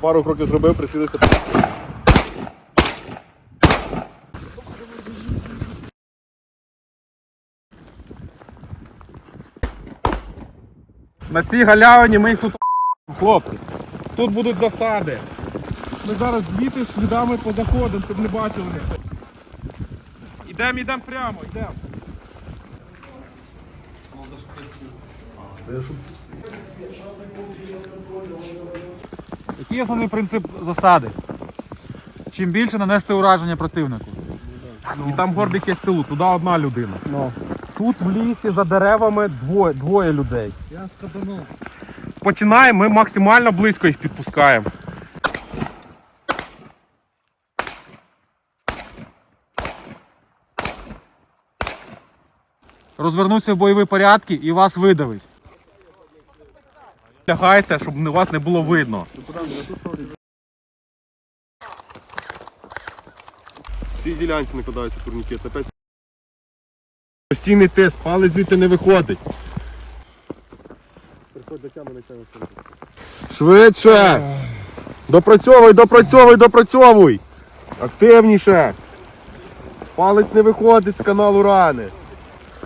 пару кроків зробив, прицілився. На цій галявині ми їх тут хлопці. Тут будуть засади. Ми зараз звідти слідами позаходимо, щоб не бачили. Ідемо, йдемо прямо, йдемо. Який основний принцип засади? Чим більше нанести ураження противнику. І там горбик є з тилу, туди одна людина. Тут в лісі за деревами двоє, двоє людей. Я скатанув. Починаємо, ми максимально близько їх підпускаємо. Розвернуться в бойові порядки і вас видавить. Лягайте, щоб вас не було видно. Всі ділянці накладаються турнікет. Опять Постійний тиск, палець звідти не виходить. Приходь до тями на тями. Швидше! Допрацьовуй, допрацьовуй, допрацьовуй! Активніше! Палець не виходить з каналу рани.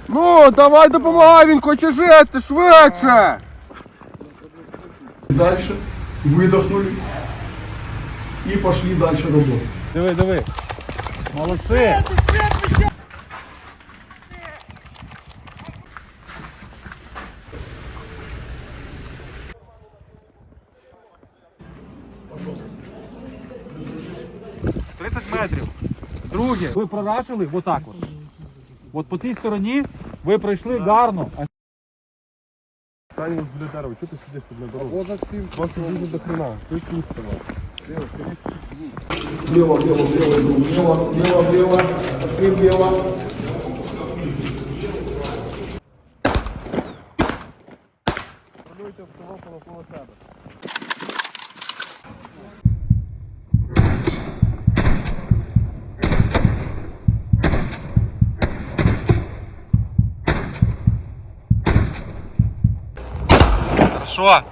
Ну, давай допомагай, він хоче жити, швидше! Дальше видохнули і пошли далі роботу. Диви, диви. Молодці. Тридцять метрів. Друге, ви прорашили отак от. От по тій стороні ви пройшли гарно. Встань возле дерева, что ты сидишь тут на дороге? Вот за всем. Вас уже до хрена. Ты тут Лево, лево, лево, лево, лево, лево, пошли влево. Пробуйте автомобиль полосаду. Хорошо.